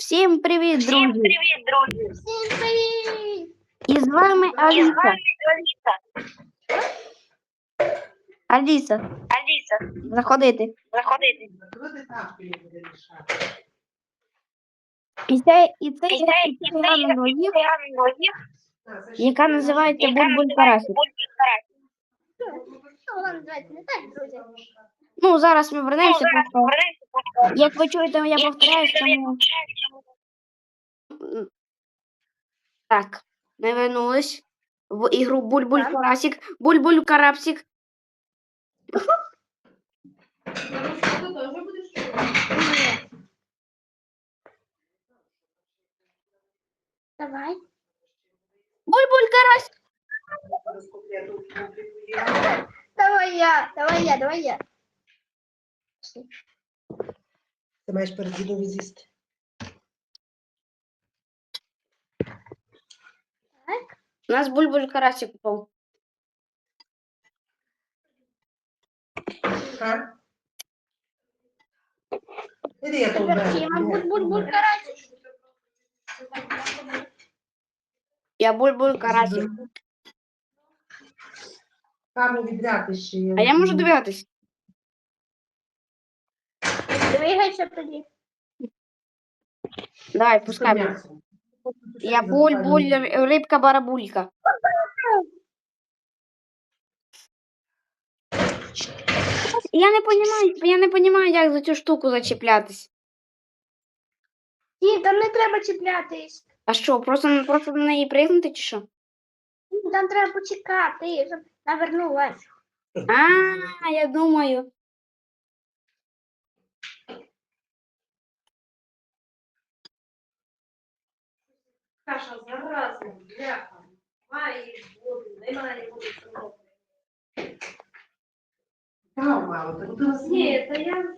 Всім привіт, Всім друзі! привіт, друзі! Всім привіт! І з вами Аліса. Аліса. Аліса, Аліса, заходити. заходите. І це, і це, І і це, це, і це, гра на двоїх, яка називається Буль-Буль називається Карасик. «Буль-Буль Карасик». Що вона називається? Не так, друзі. Ну, зараз ми Ну, вернемося. зараз просто. Як ви чуєте, я повторяюсь, я тому... Так, ми вернулись в ігру Буль-Буль Карасик. Буль-Буль Карапсик. Давай. Буль-Буль Карасик. Давай я, давай я, давай я. Ти маєш перед дідом з'їсти. Так. У нас Буль-Буль Карасик упав. А? Іди, я тут Тепер Тіма, буль-буль-буль карасик. Я Буль-Буль Карасик. Камінь віддати ще. є. А я можу дивитись. Двигайся тоді. Давай, пускай. мене. Я Буль-Буль Рибка Барабулька. Я не понимаю, я не понимаю, як за цю штуку зачіплятись. Ті, там не треба чіплятись. А що, просто, просто на неї пригнути чи що? Там треба почекати, щоб навернулась. А, я думаю. Каша заразна, бляха. Має воду, немає води. Кава мало, так ти нас Ні, та я вже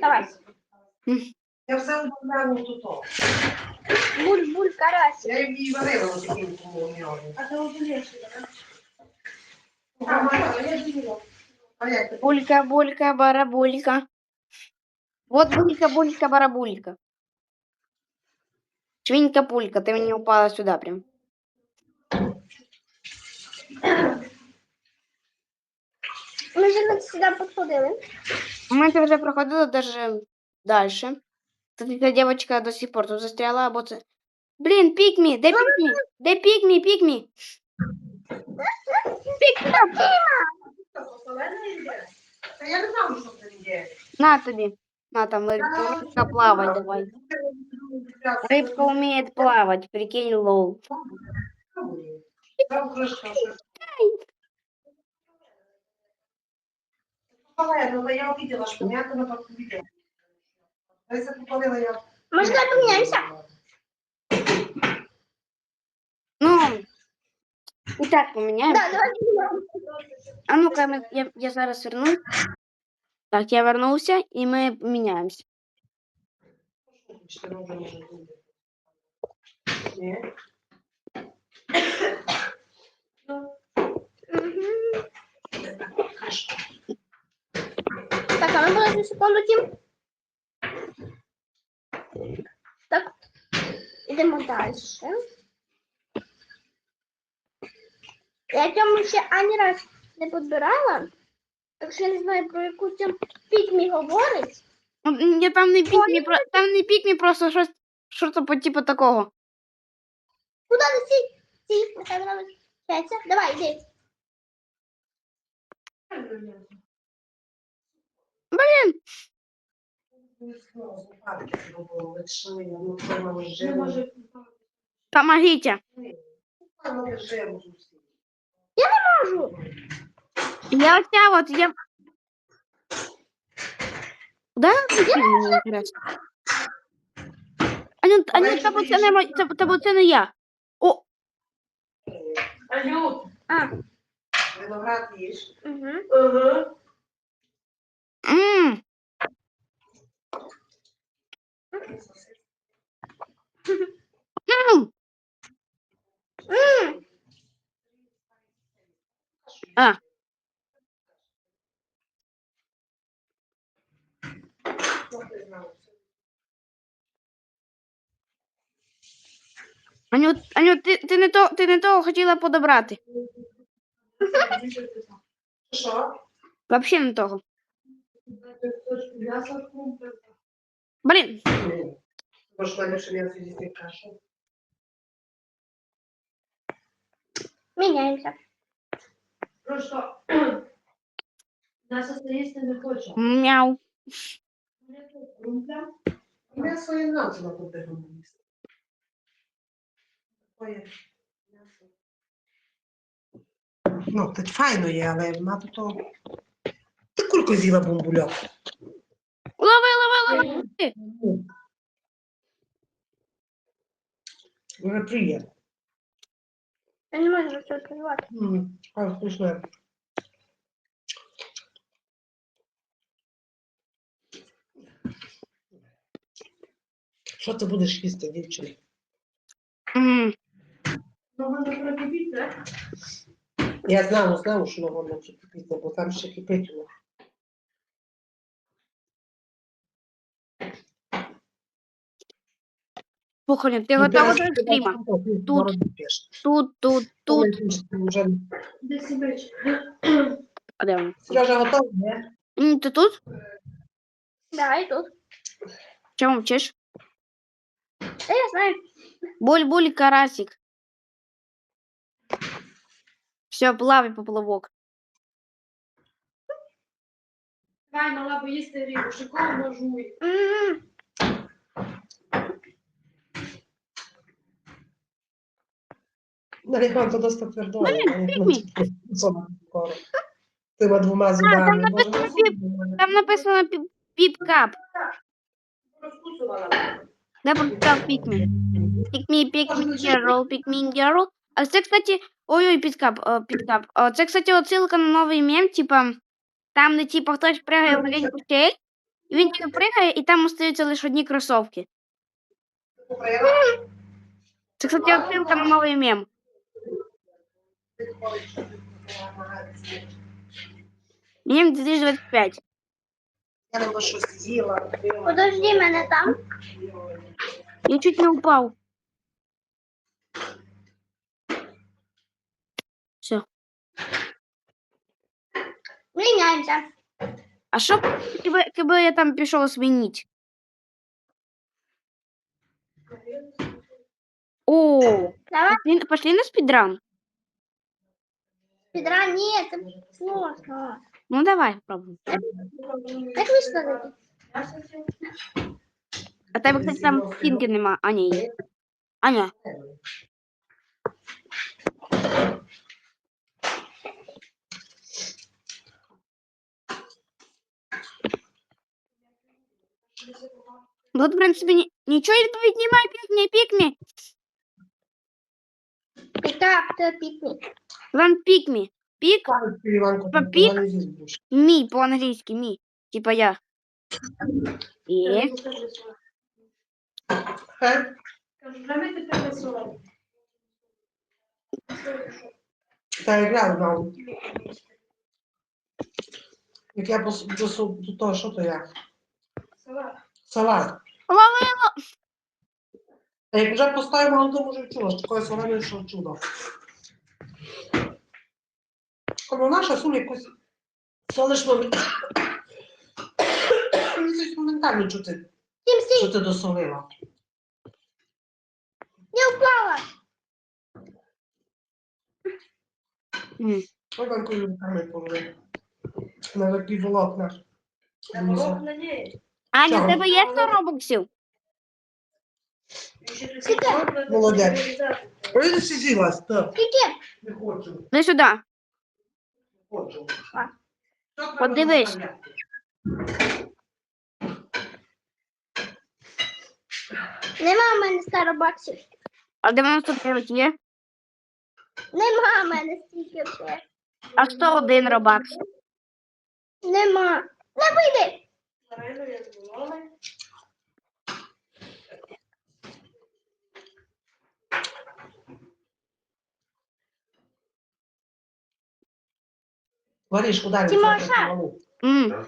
Давай. Я все одно тут. Буль-буль карасик. Я її варила на таким помовньові. а то обережно, да? А, мама, я діла. А як ти? Булька, булька, барабулька. Вот булька, булька, барабулька. Чвинька-пулька, ты меня упала сюда прям. Ми вже сюди проходили. Мы це вже проходили даже дальше. Тут эта девочка до сих пор тут застряла, або це. Блін, да Де пікмі? Де пікмі, пікмі? Пікмі! На тебе, На там, плавай, давай. Рыбка умеет плавать, прикинь, лол. Там кришка вже. Попалила, але я увидела, що м'яко на парку відео. Десь попалила я. Може, давай поміняємося? Ну, и так поменяем. Да, давай поміняємося. А ну-ка, мы- я, я зараз вернусь. Так, я вернулся, и мы меняемся. Що може може бути. Ні? Так, а ну подожди секунду, Тім. Так, ідемо далі. Я цьому ще ані раз не підбирала, так що я не знаю, про яку цьому пікмі говорить. Ну, Я там не пікмі, про- там не пікмі, просто щось, що то по типу такого. Куди ти сі? Сі, нехай вона вчиться. Давай, йди. Помогите. Можу. Я оця от, я... Включила, мені інтересно? А ну, а ну, це, бо це не, мо- це, це, бо це не я. О, Алют. А, Виноград їж. угу. Ага. м, м. А. Аню, Аню, ти, ти, не то, ти не того хотіла подобрати. Що? Взагалі не того. Блін. Міняємося. Просто м'ясо їсти не хочу. мяу. Крумпля. М'ясо і нам це на потрібно їсти. Таке м'ясо. Ну, тут файно є, але то... Ти кульку з'їла бомбульок? Лови, лови, лови. Вже приємно. Я не можу це відкривати. М, А, вкусно. Що ти будеш їсти, дівчина? М, Ну, воно. Я знала, знала, що воно воно вже бо там ще кипить воно. Слухай, ти готова до стріма? тут, Тут. Тут, тут, Де сібич? А де він? Сережа готовий, не? Ти тут? Да, і тут. Чому вчиш? Та я знаю. Буль-буль, карасик. Все, плавай поплавок. Давай, мала поїсти рибу, шикарно жуй. М, то досить твердо. Тима двома зубами. написано піп. Там написано піп- піп-кап. Розкусувала. Де прочитав пікмі? Пікмі, пікмі, герл, пікмі, герл. А це, кстати, ой-ой, підкап, е, підкап. Це, кстати, отсилка на новий мем, типа, там, де типа хтось пригає в маленьку щель, і він тільки пригає, і там остаються лише одні кросовки. Це, кстати, отсилка на новий мем. Мем 2025. Я не щось з'їла. Подожди мене там. Я чуть не упав. Все. Міняємося. А що, б, якби, якби я там пішов змінити? О, Давай, пошли, пошли на спидран. Петра, ні, це сложно. Ну давай, попробуем. Як ви сказати? М'ясо сів. А тебе, кстати, там стінки нема. А, ні. є. Аня, вот, в принципе, ни- ничего не поднимай, пикни, пикни. Пікап, це пікнік. Ван З'їсть більше. ми по-английски, ми. Типа я. Пересував. Та я грав. Як я пос- до того, що то я? Салат. Салат. лови. А як вже поставив мало тому вже чула, що таке солене, що чудо. Коли наша солиш момент... Щось моментально чути, сім, що ти досолила. я впала. Ой, Іванко, руками повели. На такі волокна. Я. Аня, Чого? в тебе є 100 робоксів? Молодець. Ой, не сиділась, так. Скільки? Не хочу, Дай сюди. не хочу. А. Що треба Подивись. Нема в мене 100 баксів. А 99 є? Нема в мене стільки вже. А 101 робакс. Нема. Не вийди. Варишку дай. Тимоша! М.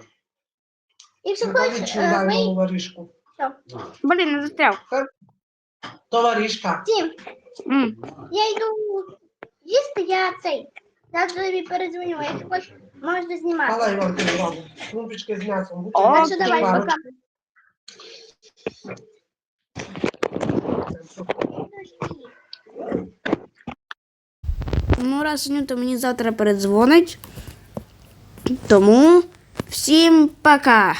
Якщо хочеш, Давичу е, дай ми... малу варішку. Блін, не застряв. То варішка. Тім, М. я йду їсти, я цей. Зараз тобі передзвоню, якщо хочеш, можна знімати. Мала Іван ти зробив. Клубочки з м'ясом. О, Так що давай, пока. Ну, раз Нюта мені завтра передзвонить. Тому всім пока.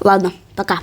Ладно, пока.